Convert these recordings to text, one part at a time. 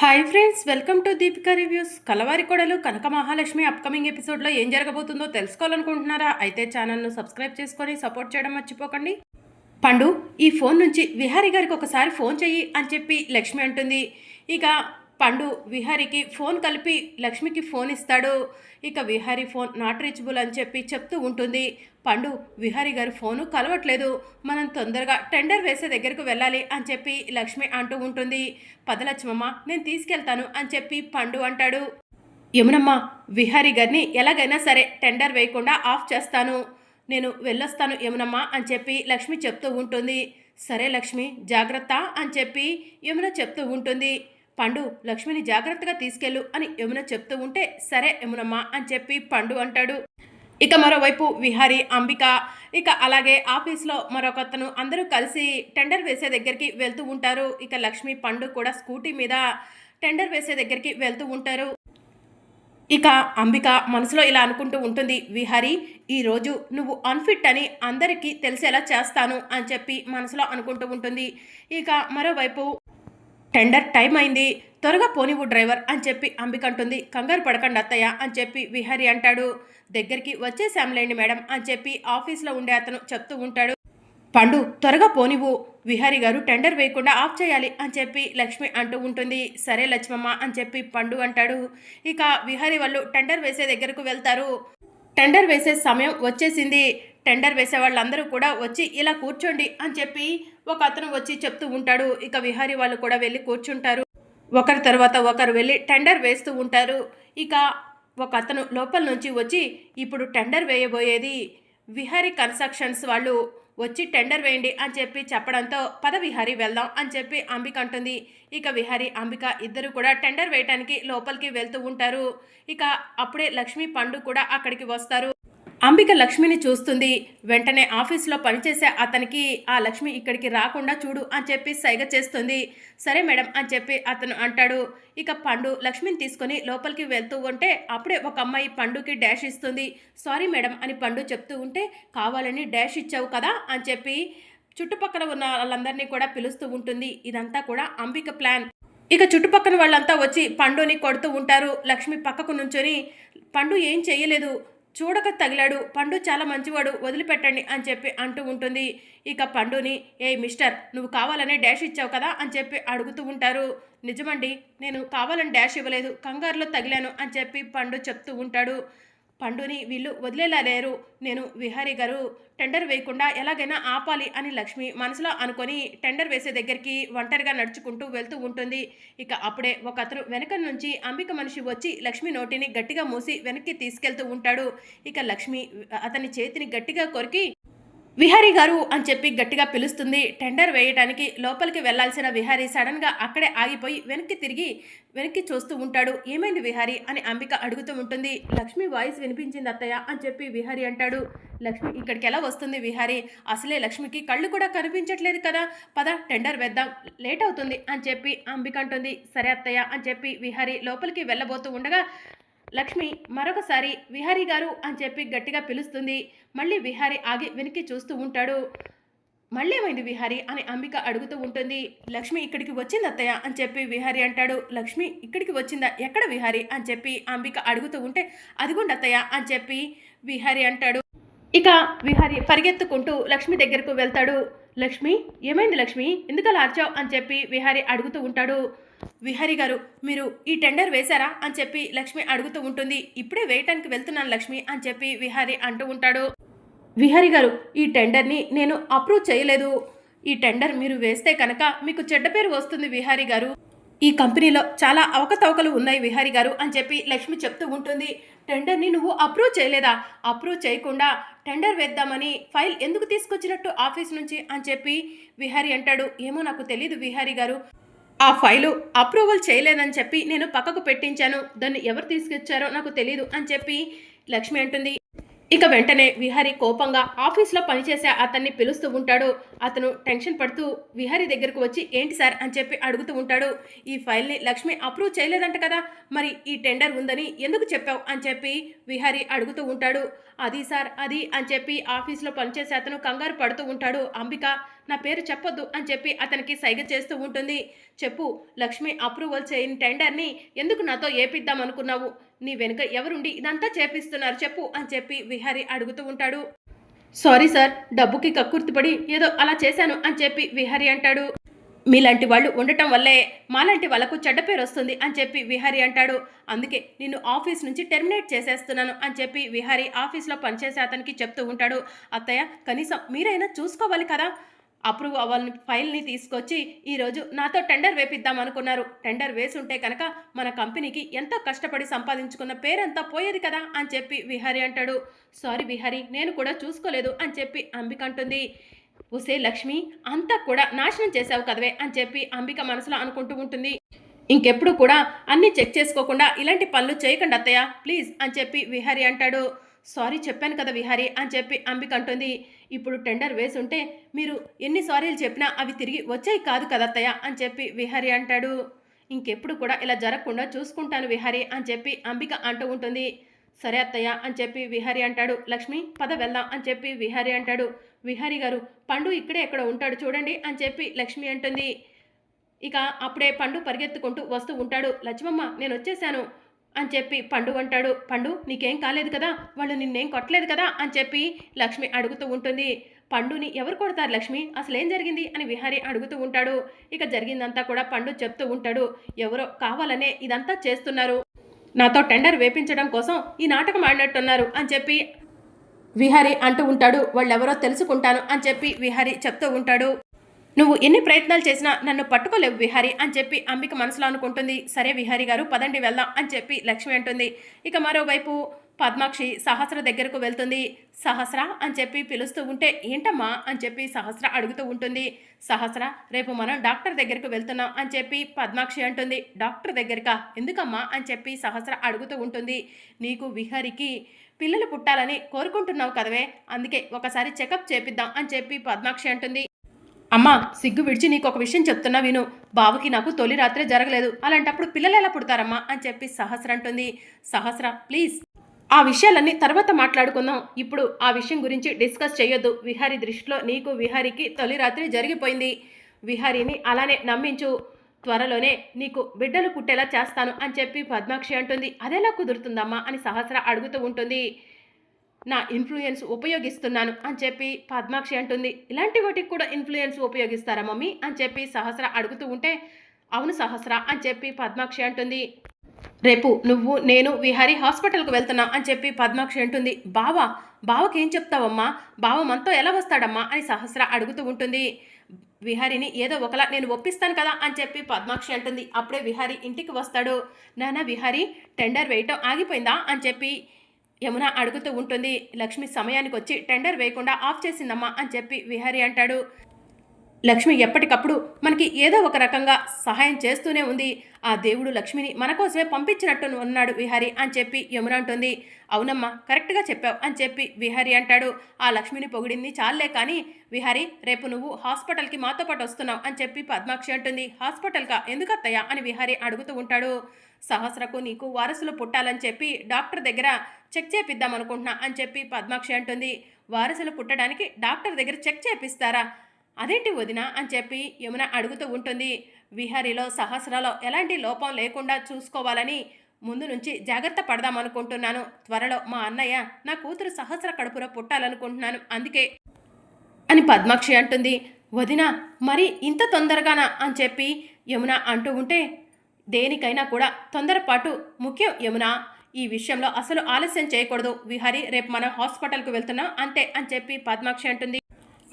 Hi friends welcome to Deepika reviews Kalavari Kodalu Kanaka Mahalakshmi upcoming ఎపిసోడ్లో ఏం జరగబోతుందో తెలుసుకోవాలనుకుంటున్నారా? అయితే ఛానల్ను సబ్స్క్రైబ్ చేసుకొని సపోర్ట్ చేయడం మర్చిపోకండి. పండు ఈ ఫోన్ నుంచి విహారీ గారికి ఒకసారి ఫోన్ చెయ్యి అని చెప్పి లక్ష్మి అంటుంది. ఇక పండు విహారీకి ఫోన్ కలిపి లక్ష్మికి ఫోన్ ఇస్తాడు. ఇక విహారీ ఫోన్ నాట్ రీచబుల్ అని చెప్పి చెప్తూ ఉంటుంది. పండు విహారీ గారి ఫోను కలవట్లేదు. మనం తొందరగా టెండర్ వేసే దగ్గరకు వెళ్ళాలి అని చెప్పి లక్ష్మి అంటూ ఉంటుంది. పదలక్ష్మమ్మ నేను తీసుకెళ్తాను అని చెప్పి పండు అంటాడు. యమునమ్మ విహారీ గారిని ఎలాగైనా సరే టెండర్ వేయకుండా ఆఫ్ చేస్తాను. నేను వెళ్ళొస్తాను యమునమ్మ అని చెప్పి లక్ష్మి చెప్తూ ఉంటుంది. సరే లక్ష్మి జాగ్రత్త అని చెప్పి యమున చెప్తూ ఉంటుంది. పండు లక్ష్మిని జాగ్రత్తగా తీసుకెళ్ళు అని యమున చెప్తూ ఉంటే సరే యమునమ్మా అని చెప్పి పండు అంటాడు. ఇక మరోవైపు విహారి అంబిక ఇక అలాగే ఆఫీస్లో మరొకతను అందరూ కలిసి టెండర్ వేసే దగ్గరికి వెళ్తూ ఉంటారు. ఇక లక్ష్మి పండు కూడా స్కూటీ మీద టెండర్ వేసే దగ్గరికి వెళ్తూ ఉంటారు. ఇక అంబిక మనసులో ఇలా అనుకుంటూ ఉంటుంది విహారి ఈరోజు నువ్వు అన్ఫిట్ అని అందరికీ తెలిసేలా చేస్తాను అని చెప్పి మనసులో అనుకుంటూ ఉంటుంది. ఇక మరోవైపు టెండర్ టైం అయింది. త్వరగా పోనివ్వు డ్రైవర్ అని చెప్పి అంబిక అంటుంది కంగారు పడకండి అత్తయ్య అని చెప్పి విహారి అంటాడు. దగ్గరికి వచ్చేసాంలేండి మేడం అని చెప్పి ఆఫీస్లో ఉండే అతను చెప్తూ ఉంటాడు. పండు త్వరగా పోనివ్వు విహారి గారు టెండర్ వేయకుండా ఆఫ్ చేయాలి అని చెప్పి లక్ష్మి అంటూ ఉంటుంది. సరే లక్ష్మమ్మ అని చెప్పి పండు అంటాడు. ఇక విహారి వాళ్ళు టెండర్ వేసే దగ్గరకు వెళ్తారు. టెండర్ వేసే సమయం వచ్చేసింది. టెండర్ వేసే వాళ్ళందరూ కూడా వచ్చి ఇలా కూర్చోండి అని చెప్పి ఒక అతను వచ్చి చెప్తూ ఉంటాడు. ఇక విహారీ వాళ్ళు కూడా వెళ్ళి కూర్చుంటారు. ఒకరి తర్వాత ఒకరు వెళ్ళి టెండర్ వేస్తూ ఉంటారు. ఇక ఒక అతను లోపల నుంచి వచ్చి ఇప్పుడు టెండర్ వేయబోయేది విహారీ కన్స్ట్రక్షన్స్ వాళ్ళు వచ్చి టెండర్ వేయండి అని చెప్పి చెప్పడంతో పద విహారీ వెళ్దాం అని చెప్పి అంబిక అంటుంది. ఇక విహారీ అంబిక ఇద్దరు కూడా టెండర్ వేయటానికి లోపలికి వెళ్తూ ఉంటారు. ఇక అప్పుడే లక్ష్మి పండు కూడా అక్కడికి వస్తారు. అంబిక లక్ష్మిని చూస్తుంది. వెంటనే ఆఫీస్లో పనిచేసే అతనికి ఆ లక్ష్మి ఇక్కడికి రాకుండా చూడు అని చెప్పి సైగ చేస్తుంది. సరే మేడం అని చెప్పి అతను అంటాడు. ఇక పండు లక్ష్మిని తీసుకొని లోపలికి వెళ్తూ ఉంటే అప్పుడే ఒక అమ్మాయి పండుకి డాష్ ఇస్తుంది. సారీ మేడం అని పండు చెప్తూ ఉంటే కావాలని డాష్ ఇచ్చావు కదా అని చెప్పి చుట్టుపక్కల ఉన్న వాళ్ళందరినీ కూడా పిలుస్తూ ఉంటుంది. ఇదంతా కూడా అంబిక ప్లాన్. ఇక చుట్టుపక్కల వాళ్ళంతా వచ్చి పండుని కొడుతూ ఉంటారు. లక్ష్మి పక్కకు నుంచొని పండు ఏం చేయలేదు చూడక తగిలాడు. పండు చాలా మంచివాడు వదిలిపెట్టండి అని చెప్పి అంటూ ఉంటుంది. ఇక పండుని ఏ మిస్టర్ నువ్వు కావాలనే డాష్ ఇచ్చావు కదా? అని చెప్పి అడుగుతూ ఉంటారు. నిజమండి నేను కావాలని డాష్ ఇవ్వలేదు. కంగారులో తగిలాను అని చెప్పి పండు చెప్తూ ఉంటాడు. పండుని వీళ్ళు వదిలేలా లేరు నేను విహారీ గారు టెండర్ వేయకుండా ఎలాగైనా ఆపాలి అని లక్ష్మి మనసులో అనుకొని టెండర్ వేసే దగ్గరికి ఒంటరిగా నడుచుకుంటూ వెళ్తూ ఉంటుంది. ఇక అప్పుడే ఒక అతను వెనక నుంచి అంబిక మనిషి వచ్చి లక్ష్మి నోటిని గట్టిగా మూసి వెనక్కి తీసుకెళ్తూ ఉంటాడు. ఇక లక్ష్మి అతని చేతిని గట్టిగా కొరికి విహారీ గారు అని చెప్పి గట్టిగా పిలుస్తుంది. టెండర్ వేయటానికి లోపలికి వెళ్ళాల్సిన విహారీ సడన్గా అక్కడే ఆగిపోయి వెనక్కి తిరిగి వెనక్కి చూస్తూ ఉంటాడు. ఏమైంది విహారీ? అని అంబిక అడుగుతూ ఉంటుంది. లక్ష్మి వాయిస్ వినిపించింది అత్తయ్య అని చెప్పి విహారీ అంటాడు. లక్ష్మి ఇక్కడికి ఎలా వస్తుంది విహారీ? అసలే లక్ష్మికి కళ్ళు కూడా కనిపించట్లేదు కదా. పద టెండర్ వేద్దాం. లేట్ అవుతుంది అని చెప్పి అంబిక అంటుంది. సరే అత్తయ్య అని చెప్పి విహారీ లోపలికి వెళ్ళబోతూ ఉండగా లక్ష్మి మరొకసారి విహారీ గారు అని చెప్పి గట్టిగా పిలుస్తుంది. మళ్ళీ విహారీ ఆగి వెనక్కి చూస్తూ ఉంటాడు. మళ్ళీ ఏమైంది విహారి అని అంబిక అడుగుతూ ఉంటుంది. లక్ష్మి ఇక్కడికి వచ్చింది అత్తయ్య అని చెప్పి విహారి అంటాడు. లక్ష్మి ఇక్కడికి వచ్చిందా? ఎక్కడ విహారి అని చెప్పి అంబిక అడుగుతూ ఉంటే అదిగోండి అత్తయ్య అని చెప్పి విహారి అంటాడు. ఇక విహారి పరిగెత్తుకుంటూ లక్ష్మి దగ్గరకు వెళ్తాడు. లక్ష్మి ఏమైంది లక్ష్మి? ఎందుకలా అర్చావు? అని చెప్పి విహారి అడుగుతూ ఉంటాడు. విహారి గారు మీరు ఈ టెండర్ వేశారా? అని చెప్పి లక్ష్మి అడుగుతూ ఉంటుంది. ఇప్పుడే వేయటానికి వెళ్తున్నాను లక్ష్మి అని చెప్పి విహారి అంటూ ఉంటాడు. విహారి గారు ఈ టెండర్ని నేను అప్రూవ్ చేయలేదు. ఈ టెండర్ మీరు వేస్తే కనుక మీకు చెడ్డ పేరు వస్తుంది విహారి గారు. ఈ కంపెనీలో చాలా అవకతవకలు ఉన్నాయి విహారీ గారు అని చెప్పి లక్ష్మి చెప్తూ ఉంటుంది. టెండర్ని నువ్వు అప్రూవ్ చేయలేదా? అప్రూవ్ చేయకుండా టెండర్ వేద్దామని ఫైల్ ఎందుకు తీసుకొచ్చినట్టు ఆఫీస్ నుంచి అని చెప్పి విహారీ అంటాడు. ఏమో నాకు తెలియదు విహారీ గారు. ఆ ఫైలు అప్రూవల్ చేయలేదని చెప్పి నేను పక్కకు పెట్టించాను. దాన్ని ఎవరు తీసుకొచ్చారో నాకు తెలియదు అని చెప్పి లక్ష్మి అంటుంది. ఇక వెంటనే విహారి కోపంగా ఆఫీస్లో పనిచేసే అతన్ని పిలుస్తూ ఉంటాడు. అతను టెన్షన్ పడుతూ విహారి దగ్గరకు వచ్చి ఏంటి సార్? అని చెప్పి అడుగుతూ ఉంటాడు. ఈ ఫైల్ని లక్ష్మి అప్రూవ్ చేయలేదంట కదా! మరి ఈ టెండర్ ఉందని ఎందుకు చెప్పావు? అని చెప్పి విహారి అడుగుతూ ఉంటాడు. అది సార్ అది అని చెప్పి ఆఫీస్లో పనిచేసే అతను కంగారు పడుతూ ఉంటాడు. అంబిక నా పేరు చెప్పొద్దు అని చెప్పి అతనికి సైగ చేస్తూ ఉంటుంది. చెప్పు లక్ష్మి అప్రూవల్ చేయని టెండర్ని ఎందుకు నాతో ఏపిద్దాం అనుకున్నావు? నీ వెనుక ఎవరుండి ఇదంతా చేపిస్తున్నారు చెప్పు అని చెప్పి విహారి అడుగుతూ ఉంటాడు. సారీ సార్ డబ్బుకి కక్కుర్తిపడి ఏదో అలా చేశాను అని చెప్పి విహారి అంటాడు. మీలాంటి వాళ్ళు ఉండటం వల్లే మాలాంటి వాళ్ళకు చెడ్డ పేరు వస్తుంది అని చెప్పి విహారి అంటాడు. అందుకే నిన్ను ఆఫీస్ నుంచి టెర్మినేట్ చేసేస్తున్నాను అని చెప్పి విహారి ఆఫీస్లో పనిచేసే అతనికి చెప్తూ ఉంటాడు. అత్తయ్య కనీసం మీరైనా చూసుకోవాలి కదా. అప్రూవ్ అవ్వాలని ఫైల్ని తీసుకొచ్చి ఈరోజు నాతో టెండర్ వేపిద్దాం అనుకున్నారు. టెండర్ వేసుంటే కనుక మన కంపెనీకి ఎంతో కష్టపడి సంపాదించుకున్న పేరంతా పోయేది కదా అని చెప్పి విహారి అంటాడు. సారీ విహారి నేను కూడా చూసుకోలేదు అని చెప్పి అంబిక అంటుంది. ఉసే లక్ష్మి అంతా కూడా నాశనం చేశావు కదవే అని చెప్పి అంబిక మనసులో అనుకుంటూ ఉంటుంది. ఇంకెప్పుడు కూడా అన్నీ చెక్ చేసుకోకుండా ఇలాంటి పనులు చేయకండి అత్తయ్య ప్లీజ్ అని చెప్పి విహారి అంటాడు. సారీ చెప్పాను కదా విహారి అని చెప్పి అంబిక అంటుంది. ఇప్పుడు టెండర్ వేసి ఉంటే మీరు ఎన్ని సారీలు చెప్పినా అవి తిరిగి వచ్చాయి కాదు కదా అత్తయ్య అని చెప్పి విహారి అంటాడు. ఇంకెప్పుడు కూడా ఇలా జరగకుండా చూసుకుంటాను విహారి అని చెప్పి అంబిక అంటూ ఉంటుంది. సరే అత్తయ్య అని చెప్పి విహారి అంటాడు. లక్ష్మి పద వెళ్దాం అని చెప్పి విహారి అంటాడు. విహారి గారు పండు ఇక్కడే ఎక్కడ ఉంటాడు చూడండి అని చెప్పి లక్ష్మి అంటుంది. ఇక అప్పుడే పండు పరిగెత్తుకుంటూ వస్తూ ఉంటాడు. లక్ష్మమ్మ నేను వచ్చేసాను అని చెప్పి పండు అంటాడు. పండు నీకేం కాలేదు కదా? వాళ్ళు నిన్నేం కొట్టలేదు కదా? అని చెప్పి లక్ష్మి అడుగుతూ ఉంటుంది. పండుని ఎవరు కొడతారు లక్ష్మి? అసలు ఏం జరిగింది? అని విహారి అడుగుతూ ఉంటాడు. ఇక జరిగిందంతా కూడా పండు చెప్తూ ఉంటాడు. ఎవరో కావాలనే ఇదంతా చేస్తున్నారు. నాతో టెండర్ వేపించడం కోసం ఈ నాటకం ఆడినట్టున్నారు అని చెప్పి విహారి అంటూ ఉంటాడు వాళ్ళెవరో తెలుసుకుంటాను అని చెప్పి విహారి చెప్తూ ఉంటాడు. నువ్వు ఎన్ని ప్రయత్నాలు చేసినా నన్ను పట్టుకోలేవు విహారి అని చెప్పి అంబిక మనసులో అనుకుంటుంది. సరే విహారి గారు పదండి వెళ్దాం అని చెప్పి లక్ష్మి అంటుంది. ఇక మరోవైపు పద్మాక్షి సహస్ర దగ్గరకు వెళ్తుంది. సహస్ర అని చెప్పి పిలుస్తూ ఉంటే ఏంటమ్మా అని చెప్పి సహస్ర అడుగుతూ ఉంటుంది. సహస్ర రేపు మనం డాక్టర్ దగ్గరకు వెళ్తున్నాం అని చెప్పి పద్మాక్షి అంటుంది. డాక్టర్ దగ్గరకా? ఎందుకమ్మా అని చెప్పి సహస్ర అడుగుతూ ఉంటుంది. నీకు విహారికి పిల్లలు పుట్టాలని కోరుకుంటున్నావు కదవే. అందుకే ఒకసారి చెకప్ చేపిద్దాం అని చెప్పి పద్మాక్షి అంటుంది. అమ్మా సిగ్గు విడిచి నీకు ఒక విషయం చెప్తున్నా విను. బావుకి నాకు తొలి రాత్రే జరగలేదు. అలాంటప్పుడు పిల్లలు ఎలా పుడతారమ్మా అని చెప్పి సహస్ర అంటుంది. సహస్ర ప్లీజ్. ఆ విషయాలన్నీ తర్వాత మాట్లాడుకుందాం. ఇప్పుడు ఆ విషయం గురించి డిస్కస్ చేయొద్దు. విహారి దృష్టిలో నీకు విహారికి తొలి రాత్రి జరిగిపోయింది. విహారిని అలానే నమ్మించు. త్వరలోనే నీకు బిడ్డలు పుట్టేలా చేస్తాను అని చెప్పి పద్మాక్షి అంటుంది. అదేలా కుదురుతుందమ్మా అని సహస్ర అడుగుతూ ఉంటుంది. నా ఇన్ఫ్లుయెన్స్ ఉపయోగిస్తున్నాను అని చెప్పి పద్మాక్షి అంటుంది. ఇలాంటి వాటికి కూడా ఇన్ఫ్లుయెన్స్ ఉపయోగిస్తారా మమ్మీ అని చెప్పి సహస్ర అడుగుతూ ఉంటే అవును సహస్ర అని చెప్పి పద్మాక్షి అంటుంది. రేపు నువ్వు నేను విహారీ హాస్పిటల్కి వెళ్తున్నా అని చెప్పి పద్మాక్షి అంటుంది. బావా బావకి ఏం చెప్తావమ్మా? బావ మనతో ఎలా వస్తాడమ్మా? అని సహస్ర అడుగుతూ ఉంటుంది. విహారిని ఏదో ఒకలా నేను ఒప్పిస్తాను కదా అని చెప్పి పద్మాక్షి అంటుంది. అప్పుడే విహారి ఇంటికి వస్తాడు. నాన్న విహారి టెండర్ వేయటం ఆగిపోయిందా అని చెప్పి యమున అడుగుతూ ఉంటుంది. లక్ష్మి సమయానికి వచ్చి టెండర్ వేయకుండా ఆఫ్ చేసిందమ్మా అని చెప్పి విహారి అంటాడు. లక్ష్మి ఎప్పటికప్పుడు మనకి ఏదో ఒక రకంగా సహాయం చేస్తూనే ఉంది. ఆ దేవుడు లక్ష్మిని మన కోసమే పంపించినట్టు ఉన్నాడు విహారి అని చెప్పి యమున అంటుంది. అవునమ్మా కరెక్ట్గా చెప్పావు అని చెప్పి విహారి అంటాడు. ఆ లక్ష్మిని పొగిడింది చాలే కానీ విహారి రేపు నువ్వు హాస్పిటల్కి మాతో పాటు వస్తున్నావు అని చెప్పి పద్మాక్షి అంటుంది. హాస్పిటల్కా? ఎందుకు అత్తయ్యా అని విహారి అడుగుతూ ఉంటాడు. సహస్రకు నీకు వారసులు పుట్టాలని చెప్పి డాక్టర్ దగ్గర చెక్ చేపిద్దాం అనుకుంటున్నా అని చెప్పి పద్మాక్షి అంటుంది. వారసులు పుట్టడానికి డాక్టర్ దగ్గర చెక్ చేపిస్తారా? అదేంటి వదిన అని చెప్పి యమున అడుగుతూ ఉంటుంది. విహారీలో సహస్రలో ఎలాంటి లోపం లేకుండా చూసుకోవాలని ముందు నుంచి జాగ్రత్త పడదామనుకుంటున్నాను త్వరలో మా అన్నయ్య నా కూతురు సహస్ర కడుపులో పుట్టాలనుకుంటున్నాను. అందుకే అని పద్మాక్షి అంటుంది. వదిన మరి ఇంత తొందరగానా అని చెప్పి యమున అంటూ ఉంటే దేనికైనా కూడా తొందరపాటు ముఖ్యం యమున. ఈ విషయంలో అసలు ఆలస్యం చేయకూడదు. విహారి రేపు మనం హాస్పిటల్కి వెళ్తున్నాం అంతే అని చెప్పి పద్మాక్షి అంటుంది.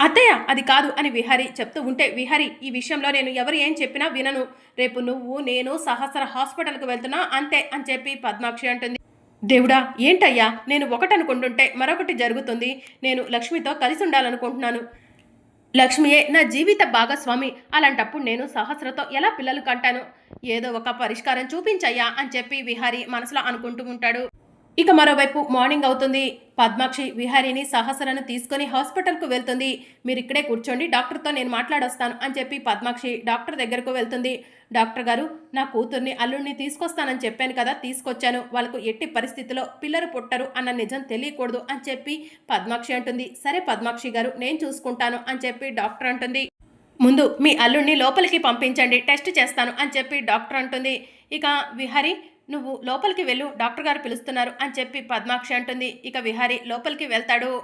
అత్తయ్య అది కాదు అని విహారి చెప్తూ ఉంటే విహారి ఈ విషయంలో నేను ఎవరు ఏం చెప్పినా వినను. రేపు నువ్వు నేను సహస్ర హాస్పిటల్కి వెళ్తున్నా అంతే అని చెప్పి పద్మాక్షి అంటుంది. దేవుడా ఏంటయ్యా? నేను ఒకటనుకుంటుంటే మరొకటి జరుగుతుంది. నేను లక్ష్మితో కలిసి ఉండాలనుకుంటున్నాను. లక్ష్మియే నా జీవిత భాగస్వామి. అలాంటప్పుడు నేను సహస్రతో ఎలా పిల్లలు కంటాను? ఏదో ఒక పరిష్కారం చూపించయ్యా అని చెప్పి విహారి మనసులో అనుకుంటూ ఉంటాడు. ఇక మరోవైపు మార్నింగ్ అవుతుంది. పద్మాక్షి విహారీని సహసరను తీసుకొని హాస్పిటల్కు వెళ్తుంది. మీరు ఇక్కడే కూర్చోండి డాక్టర్తో నేను మాట్లాడొస్తాను అని చెప్పి పద్మాక్షి డాక్టర్ దగ్గరకు వెళ్తుంది. డాక్టర్ గారు నా కూతుర్ని అల్లుడిని తీసుకొస్తానని చెప్పాను కదా తీసుకొచ్చాను. వాళ్ళకు ఎట్టి పరిస్థితిలో పిల్లలు పుట్టరు అన్న నిజం తెలియకూడదు అని చెప్పి పద్మాక్షి అంటుంది. సరే పద్మాక్షి గారు నేను చూసుకుంటాను అని చెప్పి డాక్టర్ అంటుంది. ముందు మీ అల్లుడిని లోపలికి పంపించండి టెస్ట్ చేస్తాను అని చెప్పి డాక్టర్ అంటుంది. ఇక విహారి నువ్వు లోపలికి వెళ్ళు డాక్టర్ గారు పిలుస్తున్నారు అని చెప్పి పద్మాక్షి అంటుంది. ఇక విహారి లోపలికి వెళ్తాడు.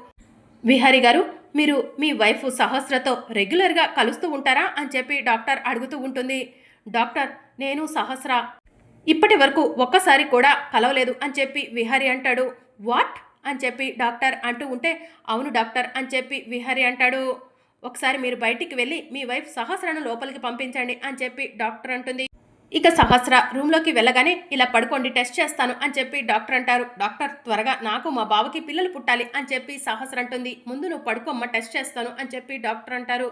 విహారి గారు మీరు మీ వైఫ్ సహస్రతో రెగ్యులర్గా కలుస్తూ ఉంటారా అని చెప్పి డాక్టర్ అడుగుతూ ఉంటుంది. డాక్టర్ నేను సహస్ర. ఇప్పటి వరకు ఒక్కసారి కూడా కలవలేదు అని చెప్పి విహారి అంటాడు. వాట్? అని చెప్పి డాక్టర్ అంటూ ఉంటే అవును డాక్టర్ అని చెప్పి విహారి అంటాడు. ఒకసారి మీరు బయటికి వెళ్ళి మీ వైఫ్ సహస్రను లోపలికి పంపించండి అని చెప్పి డాక్టర్ అంటుంది. ఇక సహస్ర రూమ్లోకి వెళ్ళగానే ఇలా పడుకోండి టెస్ట్ చేస్తాను అని చెప్పి డాక్టర్ అంటారు. డాక్టర్ త్వరగా నాకు మా బావకి పిల్లలు పుట్టాలి అని చెప్పి సహస్ర అంటుంది. ముందు నువ్వు పడుకోమ్మ టెస్ట్ చేస్తాను అని చెప్పి డాక్టర్ అంటారు.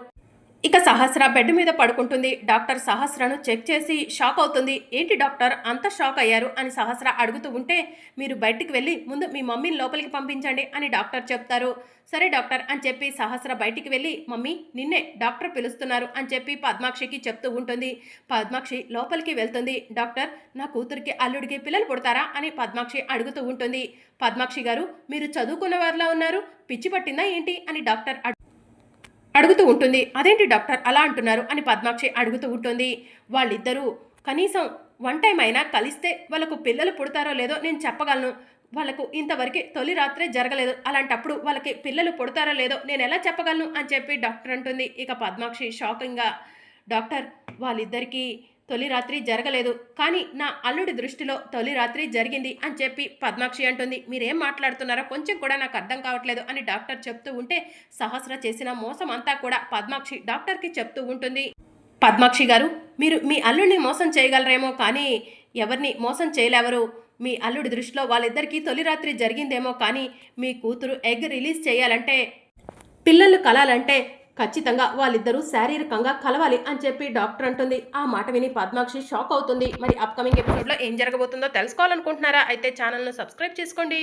ఇక సహస్ర బెడ్ మీద పడుకుంటుంది. డాక్టర్ సహస్రను చెక్ చేసి షాక్ అవుతుంది. ఏంటి డాక్టర్ అంత షాక్ అయ్యారు అని సహస్ర అడుగుతూ ఉంటే మీరు బయటికి వెళ్ళి ముందు మీ మమ్మీని లోపలికి పంపించండి అని డాక్టర్ చెప్తారు. సరే డాక్టర్ అని చెప్పి సహస్ర బయటికి వెళ్ళి మమ్మీ నిన్నే డాక్టర్ పిలుస్తున్నారు అని చెప్పి పద్మాక్షికి చెప్తూ ఉంటుంది. పద్మాక్షి లోపలికి వెళ్తుంది. డాక్టర్ నా కూతురికి అల్లుడికి పిల్లలు పుడతారా అని పద్మాక్షి అడుగుతూ ఉంటుంది. పద్మాక్షి గారు మీరు చదువుకున్న వారిలా ఉన్నారు. పిచ్చి పట్టిందా ఏంటి అని డాక్టర్ అడు- అడుగుతూ ఉంటుంది. అదేంటి డాక్టర్ అలా అంటున్నారు? అని పద్మాక్షి అడుగుతూ ఉంటుంది. వాళ్ళిద్దరూ కనీసం వన్ టైం అయినా కలిస్తే వాళ్ళకు పిల్లలు పుడతారో లేదో నేను చెప్పగలను. వాళ్ళకు ఇంతవరకు తొలి రాత్రే జరగలేదు. అలాంటప్పుడు వాళ్ళకి పిల్లలు పుడతారో లేదో నేను ఎలా చెప్పగలను? అని చెప్పి డాక్టర్ అంటుంది. ఇక పద్మాక్షి షాకింగ్గా డాక్టర్ వాళ్ళిద్దరికీ తొలి రాత్రి జరగలేదు. కానీ నా అల్లుడి దృష్టిలో తొలి రాత్రి జరిగింది అని చెప్పి పద్మాక్షి అంటుంది. మీరేం మాట్లాడుతున్నారో కొంచెం కూడా నాకు అర్థం కావట్లేదు అని డాక్టర్ చెప్తూ ఉంటే సహస్ర చేసిన మోసం అంతా కూడా పద్మాక్షి డాక్టర్కి చెప్తూ ఉంటుంది. పద్మాక్షి గారు మీరు మీ అల్లుడిని మోసం చేయగలరేమో కానీ ఎవరిని మోసం చేయలేవరు. మీ అల్లుడి దృష్టిలో వాళ్ళిద్దరికీ తొలి రాత్రి జరిగిందేమో కానీ మీ కూతురు ఎగ్ రిలీజ్ చేయాలంటే పిల్లలు కలాలంటే ఖచ్చితంగా వాళ్ళిద్దరూ శారీరకంగా కలవాలి అని చెప్పి డాక్టర్ అంటుంది. ఆ మాట విని పద్మాక్షి షాక్ అవుతుంది. మరి అప్కమింగ్ ఎపిసోడ్లో ఏం జరగబోతుందో తెలుసుకోవాలనుకుంటున్నారా? అయితే ఛానల్ను సబ్స్క్రైబ్ చేసుకోండి.